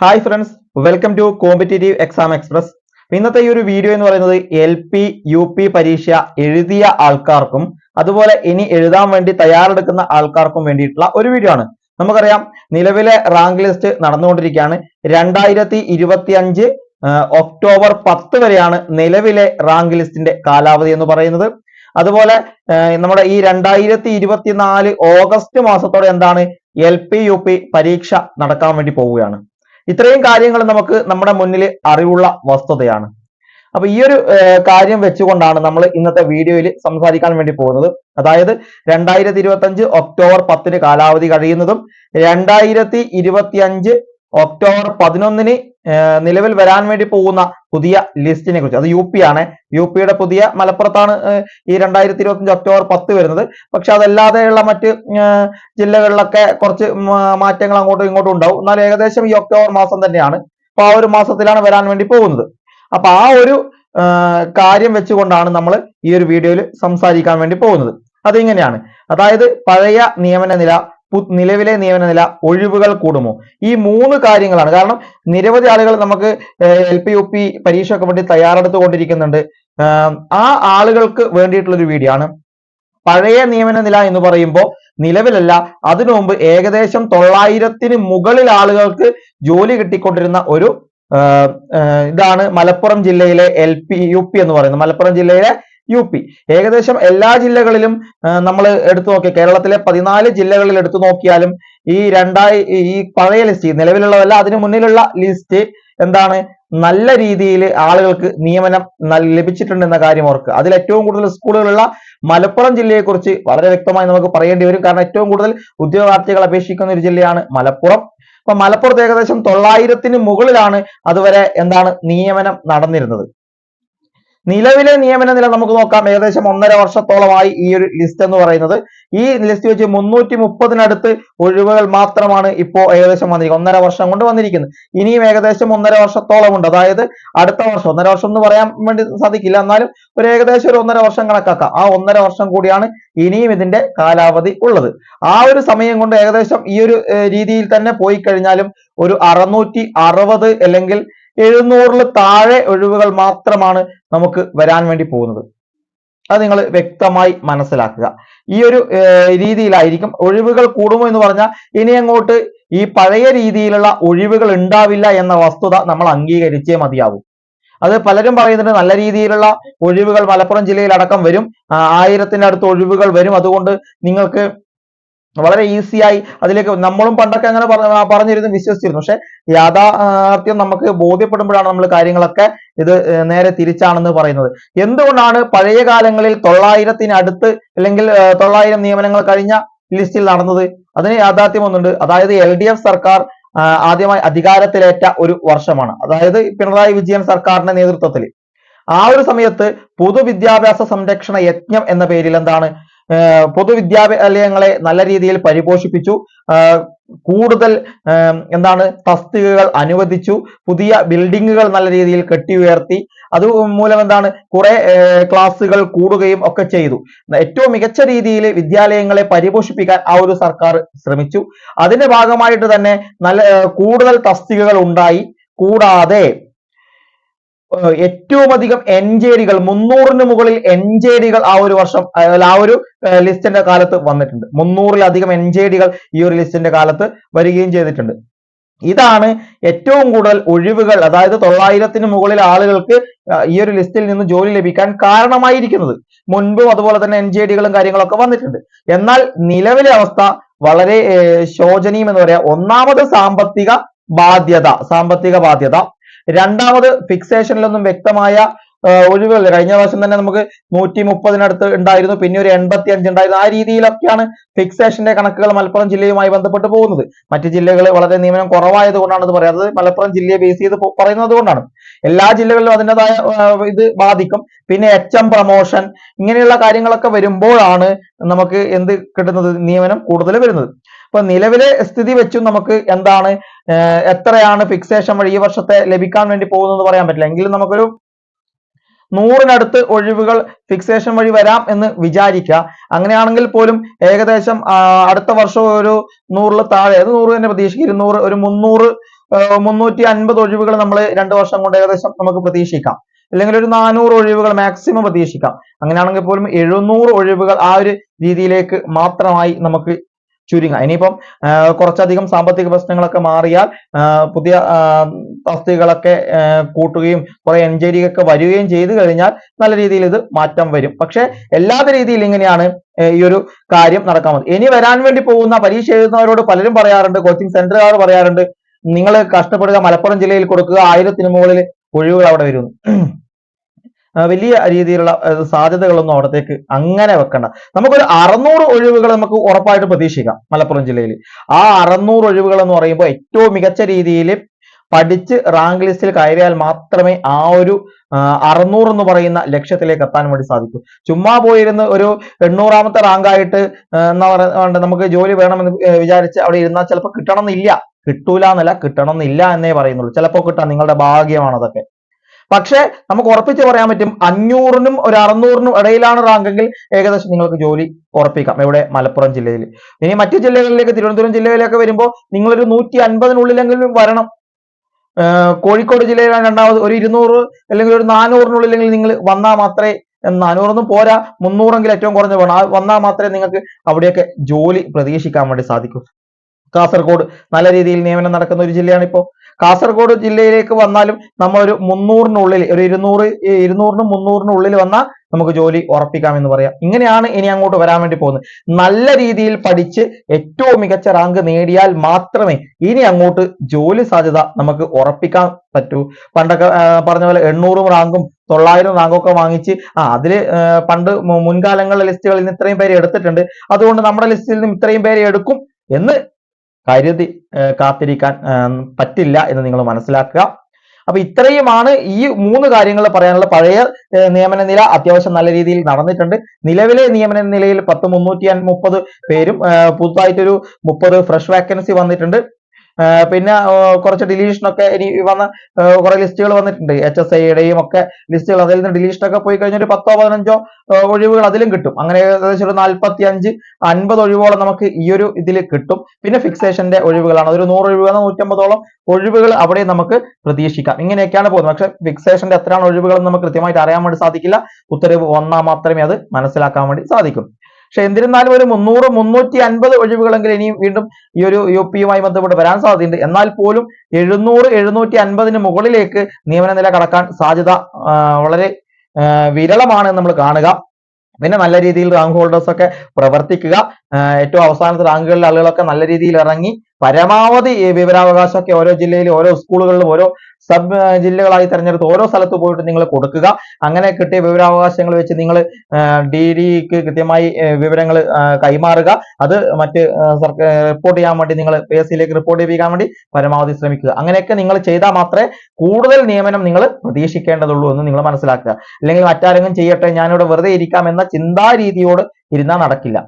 Hi friends welcome to competitive exam express ഇന്നത്തെ ഈ ഒരു വീഡിയോ എന്ന് പറയുന്നത് എൽ പി യു പി പരീക്ഷ എഴുതിയ ആൾക്കാർക്കും അതുപോലെ ഇനി എഴുതാൻ വേണ്ടി തയ്യാറെടുക്കുന്ന ആൾക്കാർക്കും വേണ്ടിയിട്ടുള്ള ഒരു വീഡിയോ ആണ്. നമുക്കറിയാം നിലവിലെ റാങ്ക് ലിസ്റ്റ് നടന്നുകൊണ്ടിരിക്കുകയാണ്. രണ്ടായിരത്തി ഇരുപത്തി അഞ്ച് ഒക്ടോബർ പത്ത് വരെയാണ് നിലവിലെ റാങ്ക് ലിസ്റ്റിന്റെ കാലാവധി എന്ന് പറയുന്നത്. അതുപോലെ നമ്മുടെ ഈ രണ്ടായിരത്തി ഇരുപത്തിനാല് ഓഗസ്റ്റ് മാസത്തോടെ എന്താണ് എൽ പി യു പി പരീക്ഷ നടക്കാൻ വേണ്ടി പോവുകയാണ്. ഇത്രയും കാര്യങ്ങൾ നമുക്ക് നമ്മുടെ മുന്നിൽ അറിവുള്ള വസ്തുതയാണ്. അപ്പൊ ഈ ഒരു കാര്യം വെച്ചുകൊണ്ടാണ് നമ്മൾ ഇന്നത്തെ വീഡിയോയിൽ സംസാരിക്കാൻ വേണ്ടി പോകുന്നത്. അതായത് രണ്ടായിരത്തി ഇരുപത്തി ഒക്ടോബർ പത്തിന് കാലാവധി കഴിയുന്നതും രണ്ടായിരത്തി ഇരുപത്തി അഞ്ച് ഒക്ടോബർ പതിനൊന്നിന് നിലവിൽ വരാൻ വേണ്ടി പോകുന്ന പുതിയ ലിസ്റ്റിനെ കുറിച്ച്. അത് യു പി ആണ്. യു പിയുടെ പുതിയ മലപ്പുറത്താണ് ഈ രണ്ടായിരത്തി ഇരുപത്തി അഞ്ച് ഒക്ടോബർ പത്ത് വരുന്നത്. പക്ഷെ അതല്ലാതെയുള്ള മറ്റ് ജില്ലകളിലൊക്കെ കുറച്ച് മാറ്റങ്ങൾ അങ്ങോട്ടും ഇങ്ങോട്ടും ഉണ്ടാവും. എന്നാൽ ഏകദേശം ഈ ഒക്ടോബർ മാസം തന്നെയാണ് അപ്പൊ ആ ഒരു മാസത്തിലാണ് വരാൻ വേണ്ടി പോകുന്നത്. അപ്പൊ ആ ഒരു കാര്യം വെച്ചുകൊണ്ടാണ് നമ്മൾ ഈ ഒരു വീഡിയോയിൽ സംസാരിക്കാൻ വേണ്ടി പോകുന്നത്. അതിങ്ങനെയാണ്. അതായത് പഴയ നിയമന നില നിലവിലെ നിയമന നില ഒഴിവുകൾ കൂടുമോ? ഈ മൂന്ന് കാര്യങ്ങളാണ്. കാരണം നിരവധി ആളുകൾ നമുക്ക് എൽ പി യു പി പരീക്ഷയ്ക്ക് വേണ്ടി തയ്യാറെടുത്തുകൊണ്ടിരിക്കുന്നുണ്ട്. ആം, ആളുകൾക്ക് വേണ്ടിയിട്ടുള്ള ഒരു വീഡിയോ ആണ്. പഴയ നിയമന നില എന്ന് പറയുമ്പോൾ നിലവിലല്ല അതിനു മുമ്പ് ഏകദേശം തൊള്ളായിരത്തിന് മുകളിൽ ആളുകൾക്ക് ജോലി കിട്ടിക്കൊണ്ടിരുന്ന ഒരു ഇതാണ് മലപ്പുറം ജില്ലയിലെ എൽ പി യു പി എന്ന് പറയുന്നത്. മലപ്പുറം ജില്ലയിലെ യു പി ഏകദേശം എല്ലാ ജില്ലകളിലും നമ്മൾ എടുത്തു നോക്കി. കേരളത്തിലെ പതിനാല് ജില്ലകളിൽ എടുത്തു നോക്കിയാലും ഈ രണ്ടായി ഈ പഴയ ലിസ്റ്റ് നിലവിലുള്ളതല്ല അതിനു മുന്നിലുള്ള ലിസ്റ്റ് എന്താണ്? നല്ല രീതിയിൽ ആളുകൾക്ക് നിയമനം ലഭിച്ചിട്ടുണ്ട് ലഭിച്ചിട്ടുണ്ടെന്ന കാര്യം ഓർക്ക് അതിൽ ഏറ്റവും കൂടുതൽ സ്കൂളുകളുള്ള മലപ്പുറം ജില്ലയെക്കുറിച്ച് വളരെ വ്യക്തമായി നമുക്ക് പറയേണ്ടി വരും. കാരണം ഏറ്റവും കൂടുതൽ ഉദ്യോഗാർത്ഥികൾ അപേക്ഷിക്കുന്ന ഒരു ജില്ലയാണ് മലപ്പുറം. അപ്പൊ മലപ്പുറത്ത് ഏകദേശം തൊള്ളായിരത്തിന് മുകളിലാണ് അതുവരെ എന്താണ് നിയമനം നടന്നിരുന്നത്. നിലവിലെ നിയമന നില നമുക്ക് നോക്കാം. ഏകദേശം ഒന്നര വർഷത്തോളമായി ഈ ഒരു ലിസ്റ്റ് എന്ന് പറയുന്നത്. ഈ ലിസ്റ്റ് വെച്ച് മുന്നൂറ്റി മുപ്പതിനടുത്ത് ഒഴിവുകൾ മാത്രമാണ് ഇപ്പോൾ ഏകദേശം വന്നിരിക്കുന്നത്. ഒന്നര വർഷം കൊണ്ട് വന്നിരിക്കുന്നത് ഇനിയും ഏകദേശം ഒന്നര വർഷത്തോളം ഉണ്ട് അതായത് അടുത്ത വർഷം ഒന്നര വർഷം എന്ന് പറയാൻ വേണ്ടി സാധിക്കില്ല. എന്നാലും ഒരു ഏകദേശം ഒരു ഒന്നര വർഷം കണക്കാക്കാം. ആ ഒന്നര വർഷം കൂടിയാണ് ഇനിയും ഇതിന്റെ കാലാവധി ഉള്ളത്. ആ ഒരു സമയം കൊണ്ട് ഏകദേശം ഈ ഒരു രീതിയിൽ തന്നെ പോയി കഴിഞ്ഞാലും ഒരു അറുന്നൂറ്റി അല്ലെങ്കിൽ എഴുന്നൂറിൽ താഴെ ഒഴിവുകൾ മാത്രമാണ് നമുക്ക് വരാൻ വേണ്ടി പോകുന്നത്. അത് നിങ്ങൾ വ്യക്തമായി മനസ്സിലാക്കുക. ഈ ഒരു രീതിയിലായിരിക്കും ഒഴിവുകൾ കൂടുമോ എന്ന് പറഞ്ഞാൽ ഇനി അങ്ങോട്ട് ഈ പഴയ രീതിയിലുള്ള ഒഴിവുകൾ ഉണ്ടാവില്ല എന്ന വസ്തുത നമ്മൾ അംഗീകരിച്ചേ മതിയാവും. അത് പലരും പറയുന്നുണ്ട് നല്ല രീതിയിലുള്ള ഒഴിവുകൾ മലപ്പുറം ജില്ലയിൽ അടക്കം വരും. ആ, ആയിരത്തിന്റെ അടുത്ത് ഒഴിവുകൾ വരും. അതുകൊണ്ട് നിങ്ങൾക്ക് വളരെ ഈസി ആയി അതിലേക്ക് നമ്മളും പണ്ടൊക്കെ അങ്ങനെ പറഞ്ഞിരുന്നു വിശ്വസിച്ചിരുന്നു. പക്ഷെ യാഥാർത്ഥ്യം നമുക്ക് ബോധ്യപ്പെടുമ്പോഴാണ് നമ്മൾ കാര്യങ്ങളൊക്കെ ഇത് നേരെ തിരിച്ചാണെന്ന് പറയുന്നത്. എന്തുകൊണ്ടാണ് പഴയ കാലങ്ങളിൽ തൊള്ളായിരത്തിന് അടുത്ത് അല്ലെങ്കിൽ തൊള്ളായിരം നിയമനങ്ങൾ കഴിഞ്ഞ ലിസ്റ്റിൽ നടന്നത്? അതിന് യാഥാർത്ഥ്യം ഒന്നുണ്ട്. അതായത് എൽ സർക്കാർ ആദ്യമായി അധികാരത്തിലേറ്റ ഒരു വർഷമാണ്. അതായത് പിണറായി വിജയൻ സർക്കാരിന്റെ നേതൃത്വത്തിൽ. ആ ഒരു സമയത്ത് പൊതുവിദ്യാഭ്യാസ സംരക്ഷണ യജ്ഞം എന്ന പേരിൽ എന്താണ്? പൊതുവിദ്യാലയങ്ങളെ നല്ല രീതിയിൽ പരിപോഷിപ്പിച്ചു. കൂടുതൽ എന്താണ് തസ്തികകൾ അനുവദിച്ചു. പുതിയ ബിൽഡിങ്ങുകൾ നല്ല രീതിയിൽ കെട്ടിയുയർത്തി അത് മൂലം എന്താണ് കുറെ ക്ലാസ്സുകൾ കൂടുകയും ഒക്കെ ചെയ്തു. ഏറ്റവും മികച്ച രീതിയിൽ വിദ്യാലയങ്ങളെ പരിപോഷിപ്പിക്കാൻ ആ ഒരു സർക്കാർ ശ്രമിച്ചു. അതിന്റെ ഭാഗമായിട്ട് തന്നെ നല്ല കൂടുതൽ തസ്തികകൾ ഉണ്ടായി. കൂടാതെ ഏറ്റവും അധികം എൻജേരികൾ മുന്നൂറിന് മുകളിൽ എൻജേരികൾ ആ ഒരു വർഷം ആ ഒരു ലിസ്റ്റിന്റെ കാലത്ത് വന്നിട്ടുണ്ട്. മുന്നൂറിലധികം എൻജേരികൾ ഈ ഒരു ലിസ്റ്റിന്റെ കാലത്ത് വരികയും ചെയ്തിട്ടുണ്ട്. ഇതാണ് ഏറ്റവും കൂടുതൽ ഒഴിവുകൾ അതായത് തൊള്ളായിരത്തിന് മുകളിൽ ആളുകൾക്ക് ഈ ഒരു ലിസ്റ്റിൽ നിന്ന് ജോലി ലഭിക്കാൻ കാരണമായിരിക്കുന്നത്. മുൻപും അതുപോലെ തന്നെ എൻ ജി ഡികളും കാര്യങ്ങളൊക്കെ വന്നിട്ടുണ്ട്. എന്നാൽ നിലവിലെ അവസ്ഥ വളരെ ശോചനീയം എന്ന് പറയാം. ഒന്നാമത് സാമ്പത്തിക ബാധ്യത സാമ്പത്തിക ബാധ്യത. രണ്ടാമത് ഫിക്സേഷനിലൊന്നും വ്യക്തമായ ഒഴിവുകൾ കഴിഞ്ഞ പ്രാവശ്യം തന്നെ നമുക്ക് നൂറ്റി മുപ്പതിനടുത്ത് ഉണ്ടായിരുന്നു. പിന്നെ ഒരു എൺപത്തി അഞ്ച് ഉണ്ടായിരുന്നു. ആ രീതിയിലൊക്കെയാണ് ഫിക്സേഷന്റെ കണക്കുകൾ മലപ്പുറം ജില്ലയുമായി ബന്ധപ്പെട്ട് പോകുന്നത്. മറ്റ് ജില്ലകൾ വളരെ നിയമനം കുറവായത് കൊണ്ടാണ് ഇത് പറയുന്നത്. മലപ്പുറം ജില്ലയെ ബേസ് ചെയ്ത് പറയുന്നത് കൊണ്ടാണ്. എല്ലാ ജില്ലകളിലും അതിന്റെതായ ഇത് ബാധിക്കും. പിന്നെ എച്ച് എം പ്രൊമോഷൻ ഇങ്ങനെയുള്ള കാര്യങ്ങളൊക്കെ വരുമ്പോഴാണ് നമുക്ക് എന്ത് കിട്ടുന്നത്? നിയമനം കൂടുതൽ വരുന്നത്. അപ്പൊ നിലവിലെ സ്ഥിതി വെച്ചും നമുക്ക് എന്താണ് എത്രയാണ് ഫിക്സേഷൻ വഴി ഈ വർഷത്തെ ലഭിക്കാൻ വേണ്ടി പോകുന്നത് പറയാൻ പറ്റില്ല. എങ്കിലും നമുക്കൊരു നൂറിനടുത്ത് ഒഴിവുകൾ ഫിക്സേഷൻ വഴി വരാം എന്ന് വിചാരിക്കുക. അങ്ങനെയാണെങ്കിൽ പോലും ഏകദേശം അടുത്ത വർഷം ഒരു നൂറിൽ താഴെ അത് നൂറ് തന്നെ പ്രതീക്ഷിക്കുക? ഇരുന്നൂറ് ഒരു മുന്നൂറ് മുന്നൂറ്റി അൻപത് ഒഴിവുകൾ നമ്മൾ രണ്ട് വർഷം കൊണ്ട് ഏകദേശം നമുക്ക് പ്രതീക്ഷിക്കാം. അല്ലെങ്കിൽ ഒരു നാനൂറ് ഒഴിവുകൾ മാക്സിമം പ്രതീക്ഷിക്കാം. അങ്ങനെയാണെങ്കിൽ പോലും എഴുന്നൂറ് ഒഴിവുകൾ ആ ഒരു രീതിയിലേക്ക് മാത്രമായി നമുക്ക് ചുരുങ്ങാം. ഇനിയിപ്പം കുറച്ചധികം സാമ്പത്തിക പ്രശ്നങ്ങളൊക്കെ മാറിയാൽ പുതിയ തസ്തികളൊക്കെ കൂട്ടുകയും കുറെ എൻക്വയറി ഒക്കെ വരികയും ചെയ്തു കഴിഞ്ഞാൽ നല്ല രീതിയിൽ ഇത് മാറ്റം വരും. പക്ഷെ എല്ലാത്ത രീതിയിൽ ഇങ്ങനെയാണ് ഈ ഒരു കാര്യം നടക്കാൻ മതി ഇനി വരാൻ വേണ്ടി പോകുന്ന പരീക്ഷ എഴുതുന്നവരോട് പലരും പറയാറുണ്ട് കോച്ചിങ് സെന്ററുകാർ പറയാറുണ്ട് നിങ്ങൾ കഷ്ടപ്പെടുക മലപ്പുറം ജില്ലയിൽ കൊടുക്കുക ആയിരത്തിന് മുകളിൽ ഒഴിവുകൾ അവിടെ വരും ആ, വലിയ രീതിയിലുള്ള സാധ്യതകളൊന്നും അവിടത്തേക്ക് അങ്ങനെ വെക്കണ്ട. നമുക്കൊരു അറുന്നൂറ് ഒഴിവുകൾ നമുക്ക് ഉറപ്പായിട്ട് പ്രതീക്ഷിക്കാം മലപ്പുറം ജില്ലയിൽ. ആ അറുന്നൂറ് ഒഴിവുകൾ എന്ന് പറയുമ്പോൾ ഏറ്റവും മികച്ച രീതിയിൽ പഠിച്ച് റാങ്ക് ലിസ്റ്റിൽ കയറിയാൽ മാത്രമേ ആ ഒരു അറുന്നൂറ് എന്ന് പറയുന്ന ലക്ഷ്യത്തിലേക്ക് എത്താൻ വേണ്ടി സാധിക്കൂ. ചുമ്മാ പോയിരുന്ന് ഒരു എണ്ണൂറാമത്തെ റാങ്ക് ആയിട്ട് പറയുന്നത് നമുക്ക് ജോലി വേണമെന്ന് വിചാരിച്ച് അവിടെ ഇരുന്നാൽ ചിലപ്പോൾ കിട്ടണമെന്നില്ല. കിട്ടൂല എന്നല്ല കിട്ടണമെന്നില്ല എന്നേ പറയുന്നുള്ളൂ. ചിലപ്പോൾ കിട്ടാം നിങ്ങളുടെ ഭാഗ്യമാണ് അതൊക്കെ. പക്ഷേ നമുക്ക് ഉറപ്പിച്ച് പറയാൻ പറ്റും അഞ്ഞൂറിനും ഒരു അറുന്നൂറിനും ഇടയിലാണ് റാങ്കെങ്കിൽ ഏകദേശം നിങ്ങൾക്ക് ജോലി ഉറപ്പിക്കാം. എവിടെ? മലപ്പുറം ജില്ലയിൽ. ഇനി മറ്റു ജില്ലകളിലേക്ക് തിരുവനന്തപുരം ജില്ലയിലേക്ക് വരുമ്പോൾ നിങ്ങളൊരു നൂറ്റി അൻപതിനുള്ളിലെങ്കിലും വരണം കോഴിക്കോട് ജില്ലയിലാണ് രണ്ടാമത് ഒരു ഇരുന്നൂറ് അല്ലെങ്കിൽ ഒരു നാനൂറിനുള്ളിലെങ്കിൽ നിങ്ങൾ വന്നാൽ മാത്രമേ നാനൂറൊന്നും പോരാ മുന്നൂറെങ്കിലും ഏറ്റവും കുറഞ്ഞ വേണം. വന്നാൽ മാത്രമേ നിങ്ങൾക്ക് അവിടെയൊക്കെ ജോലി പ്രതീക്ഷിക്കാൻ വേണ്ടി സാധിക്കൂ. കാസർഗോഡ് നല്ല രീതിയിൽ നിയമനം നടക്കുന്ന ഒരു ജില്ലയാണ് ഇപ്പോൾ കാസർഗോഡ് ജില്ലയിലേക്ക് വന്നാലും നമ്മൾ ഒരു മുന്നൂറിനുള്ളിൽ ഒരു ഇരുന്നൂറ് ഇരുന്നൂറിനും മുന്നൂറിനുള്ളിൽ വന്നാൽ നമുക്ക് ജോലി ഉറപ്പിക്കാം എന്ന് പറയാം. ഇങ്ങനെയാണ് ഇനി അങ്ങോട്ട് വരാൻ വേണ്ടി പോകുന്നത്. നല്ല രീതിയിൽ പഠിച്ച് ഏറ്റവും മികച്ച റാങ്ക് നേടിയാൽ മാത്രമേ ഇനി അങ്ങോട്ട് ജോലി സാധ്യത നമുക്ക് ഉറപ്പിക്കാൻ പറ്റൂ. പണ്ടൊക്കെ പറഞ്ഞ പോലെ എണ്ണൂറും റാങ്കും തൊള്ളായിരം റാങ്കൊക്കെ വാങ്ങിച്ച് ആ അതിൽ പണ്ട് മുൻകാലങ്ങളിലെ ലിസ്റ്റുകളിൽ നിന്ന് ഇത്രയും പേര് എടുത്തിട്ടുണ്ട്. അതുകൊണ്ട് നമ്മുടെ ലിസ്റ്റിൽ നിന്നും ഇത്രയും പേര് എടുക്കും എന്ന് കരുതി കാത്തിരിക്കാൻ പറ്റില്ല എന്ന് നിങ്ങൾ മനസ്സിലാക്കുക. അപ്പൊ ഇത്രയുമാണ് ഈ മൂന്ന് കാര്യങ്ങൾ പറയാനുള്ള പഴയ നിയമന നില അത്യാവശ്യം നല്ല രീതിയിൽ നടന്നിട്ടുണ്ട്. നിലവിലെ നിയമന നിലയിൽ പത്ത് മുന്നൂറ്റി മുപ്പത് പേരും പുതുതായിട്ടൊരു മുപ്പത് ഫ്രഷ് വാക്കൻസി വന്നിട്ടുണ്ട്. പിന്നെ കുറച്ച് ഡിലീഷൻ ഒക്കെ ഇനി വന്ന കുറെ ലിസ്റ്റുകൾ വന്നിട്ടുണ്ട്. എച്ച് എസ് ഐയുടെയും ഒക്കെ ലിസ്റ്റുകൾ അതിൽ നിന്ന് ഡിലീഷൻ ഒക്കെ പോയി കഴിഞ്ഞാൽ ഒരു പത്തോ പതിനഞ്ചോ ഒഴിവുകൾ അതിലും കിട്ടും. അങ്ങനെ ഏകദേശം ഒരു നാൽപ്പത്തി അഞ്ച് അൻപത് ഒഴിവോളം നമുക്ക് ഈ ഒരു ഇതിൽ കിട്ടും. പിന്നെ ഫിക്സേഷന്റെ ഒഴിവുകളാണ്. അതൊരു നൂറ് ഒഴിവുകൾ നൂറ്റമ്പതോളം ഒഴിവുകൾ അവിടെ നമുക്ക് പ്രതീക്ഷിക്കാം. ഇങ്ങനെയൊക്കെയാണ് പോകുന്നത്. പക്ഷെ ഫിക്സേഷന്റെ എത്രയാണ് ഒഴിവുകൾ നമുക്ക് കൃത്യമായിട്ട് അറിയാൻ വേണ്ടി സാധിക്കില്ല. ഉത്തരവ് വന്നാൽ മാത്രമേ അത് മനസ്സിലാക്കാൻ വേണ്ടി സാധിക്കും. പക്ഷെ എന്നിരുന്നാലും ഒരു മുന്നൂറ് മുന്നൂറ്റി അൻപത് ഒഴിവുകളെങ്കിലും ഇനിയും വീണ്ടും ഈ ഒരു യു പിയുമായി ബന്ധപ്പെട്ട് വരാൻ സാധ്യതയുണ്ട്. എന്നാൽ പോലും എഴുന്നൂറ് എഴുന്നൂറ്റി അൻപതിന് മുകളിലേക്ക് നിയമന നില കടക്കാൻ സാധ്യത വളരെ വിരളമാണ് നമ്മൾ കാണുക. പിന്നെ നല്ല രീതിയിൽ റാങ്ക് ഹോൾഡേഴ്സ് ഒക്കെ പ്രവർത്തിക്കുക. ഏറ്റവും അവസാനത്തെ റാങ്കുകളിലെ ആളുകളൊക്കെ നല്ല രീതിയിൽ ഇറങ്ങി പരമാവധി വിവരാവകാശമൊക്കെ ഓരോ ജില്ലയിലും ഓരോ സ്കൂളുകളിലും ഓരോ സബ് ജില്ലകളായി തെരഞ്ഞെടുത്ത് ഓരോ സ്ഥലത്ത് പോയിട്ട് നിങ്ങൾ കൊടുക്കുക. അങ്ങനെ കിട്ടിയ വിവരാവകാശങ്ങൾ വെച്ച് നിങ്ങൾ ഡി ഡിക്ക് കൃത്യമായി വിവരങ്ങൾ കൈമാറുക. അത് മറ്റ് സർക്കാർ റിപ്പോർട്ട് ചെയ്യാൻ വേണ്ടി നിങ്ങൾ പി എസ് സിയിലേക്ക് റിപ്പോർട്ട് ചെയ്യാൻ വേണ്ടി പരമാവധി ശ്രമിക്കുക. അങ്ങനെയൊക്കെ നിങ്ങൾ ചെയ്താൽ മാത്രമേ കൂടുതൽ നിയമനം നിങ്ങൾ പ്രതീക്ഷിക്കേണ്ടതുള്ളൂ എന്ന് നിങ്ങൾ മനസ്സിലാക്കുക. അല്ലെങ്കിൽ മറ്റാരെങ്കിലും ചെയ്യട്ടെ ഞാനിവിടെ വെറുതെ ഇരിക്കാം എന്ന ചിന്താരീതിയോട് ഇരുന്നാൽ നടക്കില്ല.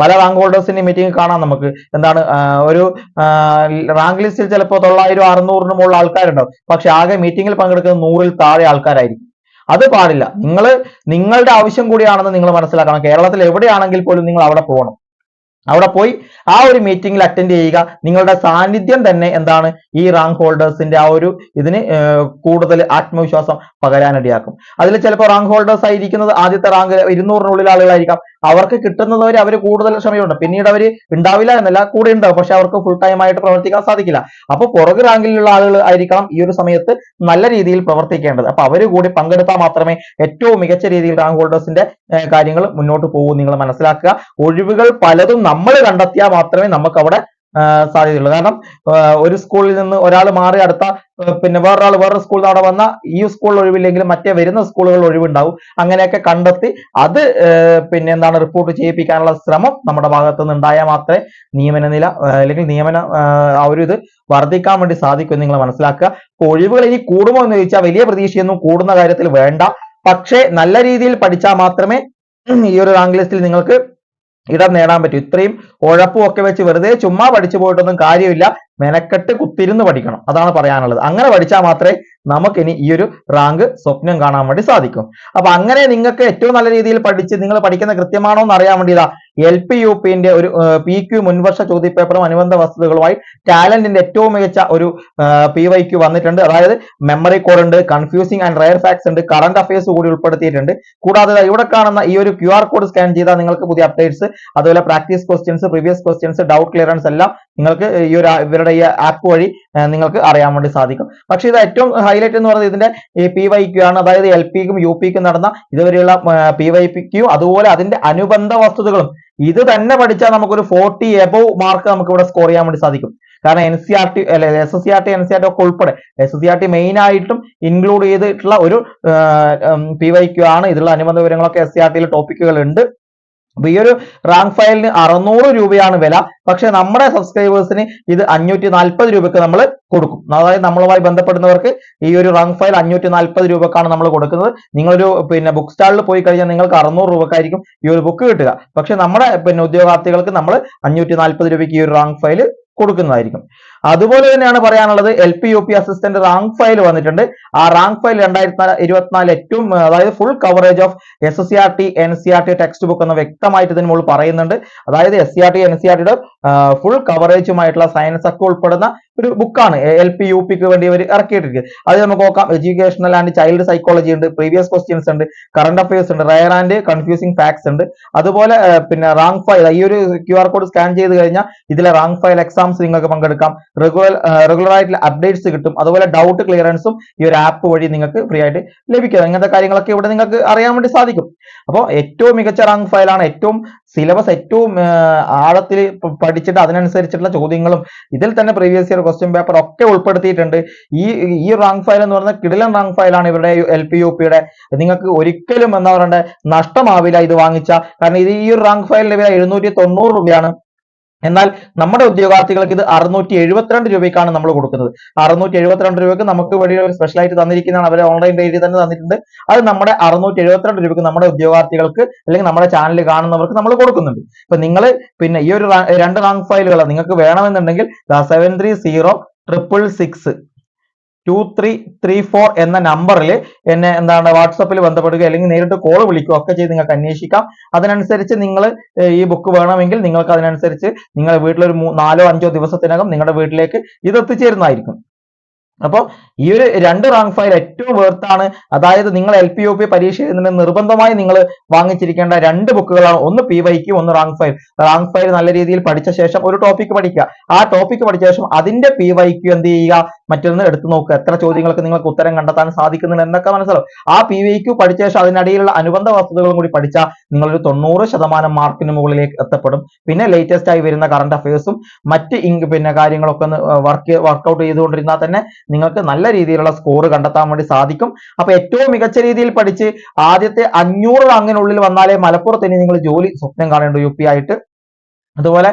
പല റാങ്ക് ഹോൾഡേഴ്സിന്റെ മീറ്റിംഗ് കാണാം നമുക്ക്. എന്താണ് ഒരു റാങ്ക് ലിസ്റ്റിൽ ചിലപ്പോൾ തൊള്ളായിരം അറുന്നൂറിന് മുകളിൽ ആൾക്കാരുണ്ടാവും. പക്ഷെ ആകെ മീറ്റിംഗിൽ പങ്കെടുക്കുന്ന നൂറിൽ താഴെ ആൾക്കാരായിരിക്കും. അത് പാടില്ല. നിങ്ങൾ നിങ്ങളുടെ ആവശ്യം കൂടിയാണെന്ന് നിങ്ങൾ മനസ്സിലാക്കണം. കേരളത്തിൽ എവിടെയാണെങ്കിൽ പോലും നിങ്ങൾ അവിടെ പോകണം. അവിടെ പോയി ആ ഒരു മീറ്റിംഗിൽ അറ്റൻഡ് ചെയ്യുക. നിങ്ങളുടെ സാന്നിധ്യം തന്നെ എന്താണ് ഈ റാങ്ക് ഹോൾഡേഴ്സിന്റെ ആ ഒരു ഇതിന് കൂടുതൽ ആത്മവിശ്വാസം പകരാനിടയാക്കും. അതിൽ ചിലപ്പോൾ റാങ്ക് ഹോൾഡേഴ്സ് ആയിരിക്കുന്നത് ആദ്യത്തെ റാങ്ക് ഇരുന്നൂറിനുള്ളിൽ ആളുകളായിരിക്കാം. അവർക്ക് കിട്ടുന്നത് വരെ അവർ കൂടുതൽ ക്ഷമയുണ്ട്. പിന്നീട് അവർ ഉണ്ടാവില്ല എന്നല്ല കൂടെ ഉണ്ടാവും. പക്ഷെ അവർക്ക് ഫുൾ ടൈം ആയിട്ട് പ്രവർത്തിക്കാൻ സാധിക്കില്ല. അപ്പൊ പുറകു റാങ്കിലുള്ള ആളുകൾ ആയിരിക്കണം ഈ ഒരു സമയത്ത് നല്ല രീതിയിൽ പ്രവർത്തിക്കേണ്ടത്. അപ്പൊ അവർ കൂടി പങ്കെടുത്താൽ മാത്രമേ ഏറ്റവും മികച്ച രീതിയിൽ റാങ്ക് ഹോൾഡേഴ്സിന്റെ കാര്യങ്ങൾ മുന്നോട്ട് പോകൂ നിങ്ങൾ മനസ്സിലാക്കുക. ഒഴിവുകൾ പലതും നമ്മൾ കണ്ടെത്തിയാൽ മാത്രമേ നമുക്ക് അവിടെ സാധ്യതയുള്ളൂ. കാരണം ഒരു സ്കൂളിൽ നിന്ന് ഒരാൾ മാറി അടുത്ത പിന്നെ വേറൊരാൾ വേറൊരു സ്കൂളിൽ അവിടെ വന്ന ഈ സ്കൂളിൽ ഒഴിവില്ലെങ്കിലും മറ്റേ വരുന്ന സ്കൂളുകളിൽ ഒഴിവുണ്ടാവും. അങ്ങനെയൊക്കെ കണ്ടെത്തി അത് പിന്നെ എന്താണ് റിപ്പോർട്ട് ചെയ്യിപ്പിക്കാനുള്ള ശ്രമം നമ്മുടെ ഭാഗത്ത് നിന്ന് ഉണ്ടായാൽ മാത്രമേ നിയമന നില അല്ലെങ്കിൽ നിയമന ആ, ഒരു ഇത് വർദ്ധിക്കാൻ വേണ്ടി സാധിക്കും നിങ്ങൾ മനസ്സിലാക്കുക. ഒഴിവുകൾ ഇനി കൂടുമോ എന്ന് ചോദിച്ചാൽ വലിയ പ്രതീക്ഷയൊന്നും കൂടുന്ന കാര്യത്തിൽ വേണ്ട. പക്ഷേ നല്ല രീതിയിൽ പഠിച്ചാൽ മാത്രമേ ഈ ഒരു റാങ്ക് ലിസ്റ്റിൽ നിങ്ങൾക്ക് ഇടം നേടാൻ പറ്റും. ഇത്രയും ഉഴപ്പും ഒക്കെ വെച്ച് വെറുതെ ചുമ്മാ പഠിച്ചു പോയിട്ടൊന്നും കാര്യമില്ല. മെനക്കെട്ട് കുത്തിരുന്ന് പഠിക്കണം. അതാണ് പറയാനുള്ളത്. അങ്ങനെ പഠിച്ചാൽ മാത്രമേ നമുക്കിനി ഈ ഒരു റാങ്ക് സ്വപ്നം കാണാൻ വേണ്ടി സാധിക്കും. അപ്പൊ അങ്ങനെ നിങ്ങൾക്ക് ഏറ്റവും നല്ല രീതിയിൽ പഠിച്ച് നിങ്ങൾ പഠിക്കുന്ന കൃത്യമാണോ എന്ന് അറിയാൻ വേണ്ടി ഇതാ എൽ പി യു പിന്റെ ഒരു പി ക്യു മുൻവർഷ ചോദ്യപേപ്പറും അനുബന്ധ വസ്തുതകളുമായി ടാലന്റിന്റെ ഏറ്റവും മികച്ച ഒരു പി വൈ ക്യു വന്നിട്ടുണ്ട്. അതായത് മെമ്മറി കോഡ് ഉണ്ട് കൺഫ്യൂസിംഗ് ആൻഡ് റയർ ഫാക്ട്സ് ഉണ്ട് കറണ്ട് അഫയേഴ്സ് കൂടി ഉൾപ്പെടുത്തിയിട്ടുണ്ട്. കൂടാതെ ഇവിടെ കാണുന്ന ഈ ഒരു ക്യു ആർ കോഡ് സ്കാൻ ചെയ്താൽ നിങ്ങൾക്ക് പുതിയ അപ്ഡേറ്റ്സ് അതുപോലെ practice questions previous questions doubt clearance എല്ലാം നിങ്ങൾക്ക് ഈ ഒരു ഇവരുടെ ഈ ആപ്പ് വഴി നിങ്ങൾക്ക് അറിയാൻ വേണ്ടി സാധിക്കും. പക്ഷേ ഇത് ഏറ്റവും ഹൈലൈറ്റ് എന്ന് പറയുന്നത് ഇതിന്റെ ഈ പി വൈ ആണ്. അതായത് എൽ പിക്കും യു പിക്കും നടന്ന ഇതുവരെയുള്ള പി വൈ ക്യു അതുപോലെ അതിന്റെ അനുബന്ധ വസ്തുതകളും. ഇത് തന്നെ പഠിച്ചാൽ നമുക്കൊരു ഫോർട്ടി എബവ് മാർക്ക് നമുക്ക് ഇവിടെ സ്കോർ ചെയ്യാൻ വേണ്ടി സാധിക്കും. കാരണം എൻ സി ആർ ടി അല്ലെ S S C R T N C R T ഒക്കെ ഉൾപ്പെടെ. S S C R T main ആയിട്ടും ഇൻക്ലൂഡ് ചെയ്തിട്ടുള്ള ഒരു പി വൈ ക്യു ആണ്. ഇതിലുള്ള അനുബന്ധ വിവരങ്ങളൊക്കെ എസ് സി ആർ ടിയിൽ ടോപ്പിക്കുകൾ ഉണ്ട്. അപ്പൊ ഈ ഒരു റാങ്ക് ഫയലിന് അറുന്നൂറ് രൂപയാണ് വില. പക്ഷെ നമ്മുടെ സബ്സ്ക്രൈബേഴ്സിന് ഇത് അഞ്ഞൂറ്റി നാൽപ്പത് രൂപക്ക് നമ്മൾ കൊടുക്കും. അതായത് നമ്മളുമായി ബന്ധപ്പെടുന്നവർക്ക് ഈ ഒരു റാങ്ക് ഫയൽ അഞ്ഞൂറ്റി നാൽപ്പത് രൂപക്കാണ് നമ്മൾ കൊടുക്കുന്നത്. നിങ്ങളൊരു പിന്നെ ബുക്ക് സ്റ്റാളിൽ പോയി കഴിഞ്ഞാൽ നിങ്ങൾക്ക് അറുന്നൂറ് രൂപക്കായിരിക്കും ഈ ഒരു ബുക്ക് കിട്ടുക. പക്ഷെ നമ്മുടെ പിന്നെ ഉദ്യോഗാർത്ഥികൾക്ക് നമ്മൾ അഞ്ഞൂറ്റി നാൽപ്പത് രൂപയ്ക്ക് ഈ ഒരു റാങ്ക് ഫയൽ കൊടുക്കുന്നതായിരിക്കും. അതുപോലെ തന്നെയാണ് പറയാനുള്ളത് L P U P assistant rank file വന്നിട്ടുണ്ട്. ആ റാങ്ക് ഫയൽ രണ്ടായിരത്തി ഇരുപത്തിനാല് ഏറ്റവും അതായത് full coverage of S S C R T N C R T text book എന്ന് വ്യക്തമായിട്ട് ഇതിന് മുകളിൽ പറയുന്നുണ്ട്. അതായത് S C R T N C R ടിയുടെ ഫുൾ കവറേജുമായിട്ടുള്ള സയൻസ് ഒക്കെ ഉൾപ്പെടുന്ന ഒരു ബുക്കാണ് എൽ പി യു പിക്ക് വേണ്ടി ഇവർ ഇറക്കിയിട്ടിരിക്കുന്നത് അത് നമുക്ക് നോക്കാം. എഡ്യൂക്കേഷണൽ ആൻഡ് ചൈൽഡ് സൈക്കോളജി ഉണ്ട് പ്രീവിയസ് ക്വസ്റ്റ്യൻസ് ഉണ്ട് കറണ്ട് അഫയേഴ്സ് ഉണ്ട് റയർ ആൻഡ് കൺഫ്യൂസിംഗ് ഫാക്ട്സ് ഉണ്ട്. അതുപോലെ പിന്നെ റാങ്ക് ഫയൽ ഈ ഒരു ക്യു ആർ കോഡ് സ്കാൻ ചെയ്ത് കഴിഞ്ഞാൽ ഇതിലെ റാങ്ക് ഫയൽ എക്സാംസ് നിങ്ങൾക്ക് പങ്കെടുക്കാം. റെഗുലർ റെഗുലർ ആയിട്ടുള്ള അപ്ഡേറ്റ്സ് കിട്ടും. അതുപോലെ ഡൗട്ട് ക്ലിയറൻസും ഈ ഒരു ആപ്പ് വഴി നിങ്ങൾക്ക് ഫ്രീ ആയിട്ട് ലഭിക്കും. ഇങ്ങനത്തെ കാര്യങ്ങളൊക്കെ ഇവിടെ നിങ്ങൾക്ക് അറിയാൻ വേണ്ടി സാധിക്കും. അപ്പോൾ ഏറ്റവും മികച്ച റാങ്ക് ഫയലാണ് ഏറ്റവും സിലബസ് ഏറ്റവും ആഴത്തിൽ പഠിച്ചിട്ട് അതിനനുസരിച്ചിട്ടുള്ള ചോദ്യങ്ങളും ഇതിൽ തന്നെ പ്രീവിയസ് ഇയർ ക്വസ്റ്റ്യൻ പേപ്പർ ഒക്കെ ഉൾപ്പെടുത്തിയിട്ടുണ്ട്. ഈ ഈ റാങ്ക് ഫയൽ എന്ന് പറയുന്നത് കിടിലൻ റാങ്ക് ഫയലാണ് ഇവരുടെ എൽ പി യു പിയുടെ നിങ്ങൾക്ക് ഒരിക്കലും എന്താ പറയണ്ടേ നഷ്ടമാവില്ല ഇത് വാങ്ങിച്ച. കാരണം ഇത് ഈ ഒരു റാങ്ക് ഫയലിന്റെ വില എഴുന്നൂറ്റി തൊണ്ണൂറ് രൂപയാണ്. എന്നാൽ നമ്മുടെ ഉദ്യോഗാർത്ഥികൾക്ക് ഇത് അറുന്നൂറ്റി എഴുപത്തിരണ്ട് രൂപയ്ക്കാണ് നമ്മൾ കൊടുക്കുന്നത്. അറുന്നൂറ്റി എഴുപത്തിരണ്ട് രൂപയ്ക്ക് നമുക്ക് വഴി സ്പെഷ്യലായിട്ട് തന്നിരിക്കുന്നതാണ്. അവരെ ഓൺലൈൻ പേജിൽ തന്നെ തന്നിട്ടുണ്ട്. അത് നമ്മുടെ അറുന്നൂറ്റി എഴുപത്തിരണ്ട് രൂപയ്ക്ക് നമ്മുടെ ഉദ്യോഗാർത്ഥികൾക്ക് അല്ലെങ്കിൽ നമ്മുടെ ചാനൽ കാണുന്നവർക്ക് നമ്മൾ കൊടുക്കുന്നുണ്ട്. ഇപ്പൊ നിങ്ങൾ പിന്നെ ഈ ഒരു രണ്ട് റാങ്ക് ഫയലുകൾ നിങ്ങൾക്ക് വേണമെന്നുണ്ടെങ്കിൽ seven three zero triple six two three three four എന്ന നമ്പറിൽ എന്നെ എന്താണ് വാട്സപ്പിൽ ബന്ധപ്പെടുക അല്ലെങ്കിൽ നേരിട്ട് കോൾ വിളിക്കുക ഒക്കെ ചെയ്ത് നിങ്ങൾക്ക് അന്വേഷിക്കാം. അതിനനുസരിച്ച് നിങ്ങൾ ഈ ബുക്ക് വേണമെങ്കിൽ നിങ്ങൾക്ക് അതിനനുസരിച്ച് നിങ്ങളുടെ വീട്ടിലൊരു നാലോ അഞ്ചോ ദിവസത്തിനകം നിങ്ങളുടെ വീട്ടിലേക്ക് ഇത് എത്തിച്ചേരുന്നതായിരിക്കും അപ്പോൾ ഈ ഒരു രണ്ട് റാങ്ക് ഫയൽ ഏറ്റവും വേർത്താണ് അതായത് നിങ്ങൾ എൽ പി യു പി പരീക്ഷ എഴുതുന്നതിന് നിർബന്ധമായി നിങ്ങൾ വാങ്ങിച്ചിരിക്കേണ്ട രണ്ട് ബുക്കുകളാണ് ഒന്ന് പി വൈക്കും ഒന്ന് റാങ്ക് ഫയൽ റാങ്ക് ഫയൽ നല്ല രീതിയിൽ പഠിച്ച ശേഷം ഒരു ടോപ്പിക് പഠിക്കുക. ആ ടോപ്പിക് പഠിച്ച ശേഷം അതിന്റെ പി വൈക്യു എന്ത് ചെയ്യുക? മറ്റൊന്ന് എടുത്തു നോക്കുക. എത്ര ചോദ്യങ്ങൾക്ക് നിങ്ങൾക്ക് ഉത്തരം കണ്ടെത്താൻ സാധിക്കുന്നുണ്ട് എന്നൊക്കെ മനസ്സിലാവും. ആ പി വൈക്യു പഠിച്ച ശേഷം അതിനിടയിലുള്ള അനുബന്ധ വസ്തുതകളും കൂടി പഠിച്ചാൽ നിങ്ങളൊരു തൊണ്ണൂറ് ശതമാനം മാർക്കിന് മുകളിലേക്ക് എത്തപ്പെടും. പിന്നെ ലേറ്റസ്റ്റ് ആയി വരുന്ന കറണ്ട് അഫയേഴ്സും മറ്റ് ഇങ്ക് പിന്നെ കാര്യങ്ങളൊക്കെ ഒന്ന് വർക്ക് വർക്കൗട്ട് ചെയ്തുകൊണ്ടിരുന്നാൽ തന്നെ നിങ്ങൾക്ക് നല്ല രീതിയിലുള്ള സ്കോർ കണ്ടെത്താൻ വേണ്ടി സാധിക്കും. അപ്പൊ ഏറ്റവും മികച്ച രീതിയിൽ പഠിച്ച് ആദ്യത്തെ അഞ്ഞൂറ് റാങ്കിനുള്ളിൽ വന്നാലേ മലപ്പുറത്ത് ഇനി നിങ്ങൾ ജോലി സ്വപ്നം കാണേണ്ടു യു ആയിട്ട്. അതുപോലെ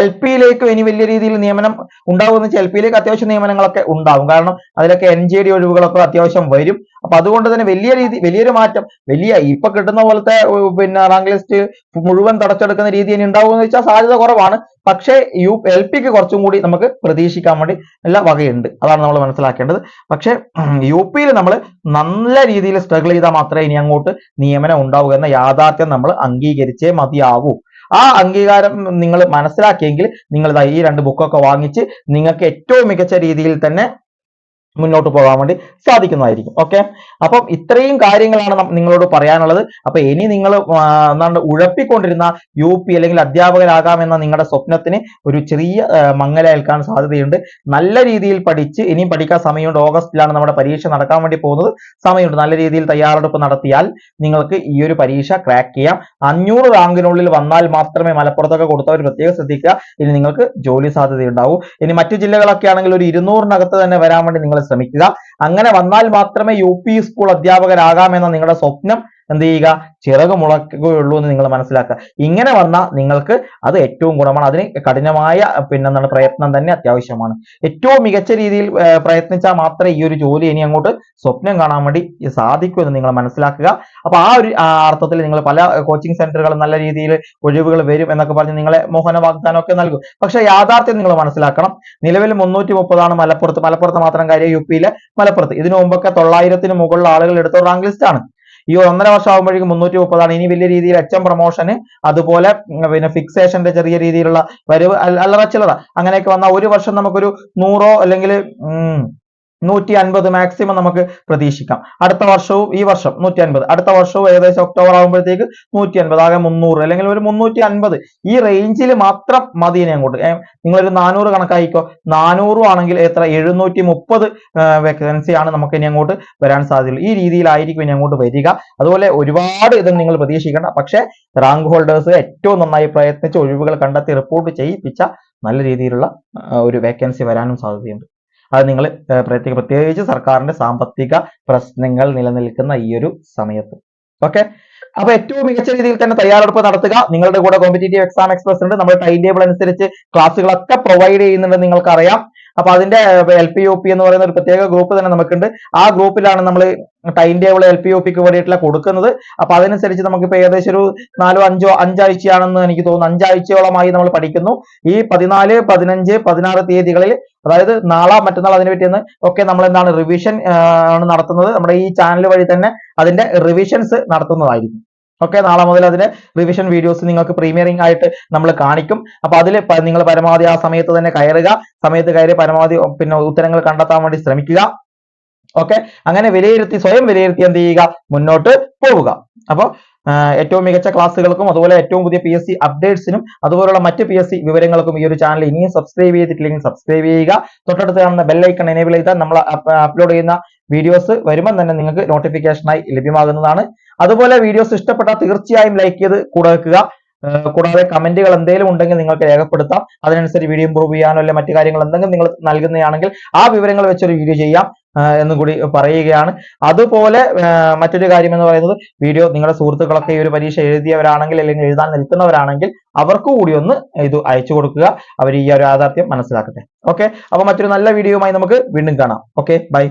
എൽ പിയിലേക്ക് ഇനി വലിയ രീതിയിൽ നിയമനം ഉണ്ടാവുമെന്ന് വെച്ചാൽ എൽ പിയിലേക്ക് അത്യാവശ്യം നിയമനങ്ങളൊക്കെ ഉണ്ടാവും. കാരണം അതിലൊക്കെ എൻ ജെ ഡി ഒഴിവുകളൊക്കെ അത്യാവശ്യം വരും. അപ്പൊ അതുകൊണ്ട് തന്നെ വലിയ രീതി വലിയൊരു മാറ്റം വലിയ ഇപ്പൊ കിട്ടുന്ന പോലത്തെ പിന്നെ റാങ്ക് ലിസ്റ്റ് മുഴുവൻ തടച്ചെടുക്കുന്ന രീതി ഇനി ഉണ്ടാവുമെന്ന് വെച്ചാൽ സാധ്യത കുറവാണ്. പക്ഷേ യു എൽ പിക്ക് കുറച്ചും കൂടി നമുക്ക് പ്രതീക്ഷിക്കാൻ വേണ്ടി എല്ലാ വകയുണ്ട്. അതാണ് നമ്മൾ മനസ്സിലാക്കേണ്ടത്. പക്ഷേ യു പിയിൽ നമ്മൾ നല്ല രീതിയിൽ സ്ട്രഗിൾ ചെയ്താൽ മാത്രമേ ഇനി അങ്ങോട്ട് നിയമനം ഉണ്ടാവുക എന്ന യാഥാർത്ഥ്യം നമ്മൾ അംഗീകരിച്ചേ മതിയാവൂ. ആ അംഗീകാരം നിങ്ങൾ മനസ്സിലാക്കിയെങ്കിൽ നിങ്ങൾ ഈ രണ്ട് ബുക്കൊക്കെ വാങ്ങിച്ച് നിങ്ങൾക്ക് ഏറ്റവും മികച്ച രീതിയിൽ തന്നെ മുന്നോട്ട് പോകാൻ വേണ്ടി സാധിക്കുന്നതായിരിക്കും. ഓക്കെ അപ്പം ഇത്രയും കാര്യങ്ങളാണ് നിങ്ങളോട് പറയാനുള്ളത്. അപ്പൊ ഇനി നിങ്ങൾ എന്താണ് ഉഴപ്പിക്കൊണ്ടിരുന്ന യു പി അല്ലെങ്കിൽ അധ്യാപകരാകാമെന്ന നിങ്ങളുടെ സ്വപ്നത്തിന് ഒരു ചെറിയ മങ്ങലേൽക്കാൻ സാധ്യതയുണ്ട്. നല്ല രീതിയിൽ പഠിച്ച് ഇനിയും പഠിക്കാൻ സമയമുണ്ട്. ഓഗസ്റ്റിലാണ് നമ്മുടെ പരീക്ഷ നടക്കാൻ വേണ്ടി പോകുന്നത്. സമയമുണ്ട്. നല്ല രീതിയിൽ തയ്യാറെടുപ്പ് നടത്തിയാൽ നിങ്ങൾക്ക് ഈ ഒരു പരീക്ഷ ക്രാക്ക് ചെയ്യാം. അഞ്ഞൂറ് റാങ്കിനുള്ളിൽ വന്നാൽ മാത്രമേ മലപ്പുറത്തൊക്കെ കൊടുത്തവർ പ്രത്യേകം ശ്രദ്ധിക്കുക. ഇനി നിങ്ങൾക്ക് ജോലി സാധ്യത ഉണ്ടാവൂ ഇനി മറ്റു ജില്ലകളൊക്കെ ആണെങ്കിൽ ഒരു ഇരുന്നൂറിനകത്ത് തന്നെ വരാൻ വേണ്ടി നിങ്ങൾ ശ്രമിക്കുക. അങ്ങനെ വന്നാൽ മാത്രമേ യു പി സ്കൂൾ അധ്യാപകരാകാമെന്ന നിങ്ങളുടെ സ്വപ്നം എന്ത് ചെയ്യുക ചിറക് മുളക്കുകയുള്ളൂ എന്ന് നിങ്ങൾ മനസ്സിലാക്കുക. ഇങ്ങനെ വന്നാൽ നിങ്ങൾക്ക് അത് ഏറ്റവും ഗുണമാണ്. അതിന് കഠിനമായ പിന്നെന്താണ് പ്രയത്നം തന്നെ അത്യാവശ്യമാണ്. ഏറ്റവും മികച്ച രീതിയിൽ പ്രയത്നിച്ചാൽ മാത്രമേ ഈ ഒരു ജോലി ഇനി അങ്ങോട്ട് സ്വപ്നം കാണാൻ വേണ്ടി സാധിക്കൂ എന്ന് നിങ്ങൾ മനസ്സിലാക്കുക. അപ്പൊ ആ ഒരു അർത്ഥത്തിൽ നിങ്ങൾ പല കോച്ചിങ് സെന്ററുകളും നല്ല രീതിയിൽ ഒഴിവുകൾ വരും എന്നൊക്കെ പറഞ്ഞ് നിങ്ങളെ മോഹന വാഗ്ദാനം ഒക്കെ നൽകും. പക്ഷെ യാഥാർത്ഥ്യം നിങ്ങൾ മനസ്സിലാക്കണം. നിലവിൽ മുന്നൂറ്റി മുപ്പതാണ് മലപ്പുറത്ത്. മലപ്പുറത്ത് മാത്രം കാര്യം യു പിയിലെ മലപ്പുറത്ത്. ഇതിനു മുമ്പൊക്കെ തൊള്ളായിരത്തിന് മുകളിൽ ആളുകൾ എടുത്ത റാങ്ക് ലിസ്റ്റ് ആണ് ഈ ഒന്നര വർഷം ആകുമ്പോഴേക്കും മുന്നൂറ്റി മുപ്പതാണ്. ഇനി വലിയ രീതിയിൽ എച്ച് എം പ്രൊമോഷന് അതുപോലെ പിന്നെ ഫിക്സേഷന്റെ ചെറിയ രീതിയിലുള്ള വരവ് അല്ല- അല്ലറ ചില്ലറ. അങ്ങനെയൊക്കെ വന്നാൽ ഒരു വർഷം നമുക്കൊരു നൂറോ അല്ലെങ്കിൽ നൂറ്റി അൻപത് മാക്സിമം നമുക്ക് പ്രതീക്ഷിക്കാം. അടുത്ത വർഷവും ഈ വർഷം നൂറ്റി അൻപത് അടുത്ത വർഷവും ഏകദേശം ഒക്ടോബർ ആകുമ്പോഴത്തേക്ക് നൂറ്റി അൻപത് ആകെ മുന്നൂറ് അല്ലെങ്കിൽ ഒരു മുന്നൂറ്റി അൻപത് ഈ റേഞ്ചിൽ മാത്രം മതി ഇനി അങ്ങോട്ട്. നിങ്ങളൊരു നാനൂറ് കണക്കായിക്കോ നാനൂറും ആണെങ്കിൽ എത്ര? എഴുന്നൂറ്റി മുപ്പത് വേക്കൻസി ആണ് നമുക്ക് ഇനി അങ്ങോട്ട് വരാൻ സാധ്യതയുള്ളൂ. ഈ രീതിയിലായിരിക്കും ഇനി അങ്ങോട്ട് വരിക. അതുപോലെ ഒരുപാട് ഇത് നിങ്ങൾ പ്രതീക്ഷിക്കണം പക്ഷേ റാങ്ക് ഹോൾഡേഴ്സ് ഏറ്റവും നന്നായി പ്രയത്നിച്ച് ഒഴിവുകൾ കണ്ടെത്തി റിപ്പോർട്ട് ചെയ്യിപ്പിച്ച നല്ല രീതിയിലുള്ള ഒരു വേക്കൻസി വരാനും സാധ്യതയുണ്ട്. അത് നിങ്ങൾ പ്രത്യേക പ്രത്യേകിച്ച് സർക്കാരിന്റെ സാമ്പത്തിക പ്രശ്നങ്ങൾ നിലനിൽക്കുന്ന ഈ ഒരു സമയത്ത്. ഓക്കെ? അപ്പൊ ഏറ്റവും മികച്ച രീതിയിൽ തന്നെ തയ്യാറെടുപ്പ് നടത്തുക. നിങ്ങളുടെ കൂടെ കോമ്പറ്റേറ്റീവ് എക്സാം എക്സ്പ്രസ് ഉണ്ട്. നമ്മൾ ടൈം ടേബിൾ അനുസരിച്ച് ക്ലാസ്സുകളൊക്കെ പ്രൊവൈഡ് ചെയ്യുന്നുണ്ട് നിങ്ങൾക്ക് അറിയാം അപ്പൊ അതിന്റെ എൽ പി യു പി എന്ന് പറയുന്ന ഒരു പ്രത്യേക ഗ്രൂപ്പ് തന്നെ നമുക്കുണ്ട്. ആ ഗ്രൂപ്പിലാണ് നമ്മൾ time table L P U പിക്ക് വേണ്ടിയിട്ടുള്ള കൊടുക്കുന്നത്. അപ്പൊ അതനുസരിച്ച് നമുക്കിപ്പോൾ ഏകദേശം ഒരു നാലോ അഞ്ചോ അഞ്ചാഴ്ചയാണെന്ന് എനിക്ക് തോന്നുന്നു. അഞ്ചാഴ്ചയോളമായി നമ്മൾ പഠിക്കുന്നു. ഈ പതിനാല് പതിനഞ്ച് പതിനാറ് തീയതികളിൽ അതായത് നാളെ മറ്റന്നാൾ അതിനെ പറ്റിയെന്ന് ഒക്കെ നമ്മൾ എന്താണ് റിവിഷൻ ആണ് നടത്തുന്നത്. നമ്മുടെ ഈ ചാനൽ വഴി തന്നെ അതിന്റെ റിവിഷൻസ് നടത്തുന്നതായിരിക്കും. ഓക്കെ നാളെ മുതൽ അതിന് റിവിഷൻ വീഡിയോസ് നിങ്ങൾക്ക് പ്രീമിയറിംഗ് ആയിട്ട് നമ്മൾ കാണിക്കും. അപ്പൊ അതിൽ നിങ്ങൾ പരമാവധി ആ സമയത്ത് തന്നെ കയറുക. സമയത്ത് കയറി പരമാവധി പിന്നെ ഉത്തരങ്ങൾ കണ്ടെത്താൻ വേണ്ടി ശ്രമിക്കുക. ഓക്കെ അങ്ങനെ വിലയിരുത്തി സ്വയം വിലയിരുത്തി എന്ത് ചെയ്യുക? മുന്നോട്ട് പോവുക. അപ്പോൾ ഏറ്റവും മികച്ച ക്ലാസ്സുകൾക്കും അതുപോലെ ഏറ്റവും പുതിയ പി എസ് സി അപ്ഡേറ്റ്സിനും അതുപോലുള്ള മറ്റ് പി എസ് സി വിവരങ്ങൾക്കും ഈ ഒരു ചാനൽ ഇനിയും സബ്സ്ക്രൈബ് ചെയ്തിട്ടില്ലെങ്കിൽ സബ്സ്ക്രൈബ് ചെയ്യുക. തൊട്ടടുത്ത് കാണുന്ന ബെല്ലൈക്കൺ എനേബിൾ ചെയ്താൽ നമ്മൾ അപ്ലോഡ് ചെയ്യുന്ന വീഡിയോസ് വരുമ്പോൾ തന്നെ നിങ്ങൾക്ക് നോട്ടിഫിക്കേഷനായി ലഭ്യമാകുന്നതാണ്. അതുപോലെ വീഡിയോസ് ഇഷ്ടപ്പെട്ടാൽ തീർച്ചയായും ലൈക്ക് ചെയ്ത് കൂടെ വെക്കുക. കൂടാതെ കമന്റുകൾ എന്തെങ്കിലും ഉണ്ടെങ്കിൽ നിങ്ങൾക്ക് രേഖപ്പെടുത്താം. അതിനനുസരിച്ച് വീഡിയോ ഇമ്പ്രൂവ് ചെയ്യാനോ അല്ലെങ്കിൽ മറ്റു കാര്യങ്ങൾ എന്തെങ്കിലും നിങ്ങൾ നൽകുന്നതാണെങ്കിൽ ആ വിവരങ്ങൾ വെച്ചൊരു വീഡിയോ ചെയ്യാം എന്നും കൂടി പറയുകയാണ്. അതുപോലെ മറ്റൊരു കാര്യം എന്ന് പറയുന്നത് വീഡിയോ നിങ്ങളുടെ സുഹൃത്തുക്കളൊക്കെ ഈ ഒരു പരീക്ഷ എഴുതിയവരാണെങ്കിൽ അല്ലെങ്കിൽ എഴുതാൻ നിൽക്കുന്നവരാണെങ്കിൽ അവർക്ക് കൂടി ഒന്ന് ഇത് അയച്ചു കൊടുക്കുക. അവർ ഈ ഒരു യാഥാർത്ഥ്യം മനസ്സിലാക്കട്ടെ. ഓക്കെ അപ്പൊ മറ്റൊരു നല്ല വീഡിയോയുമായി നമുക്ക് വീണ്ടും കാണാം. Okay bye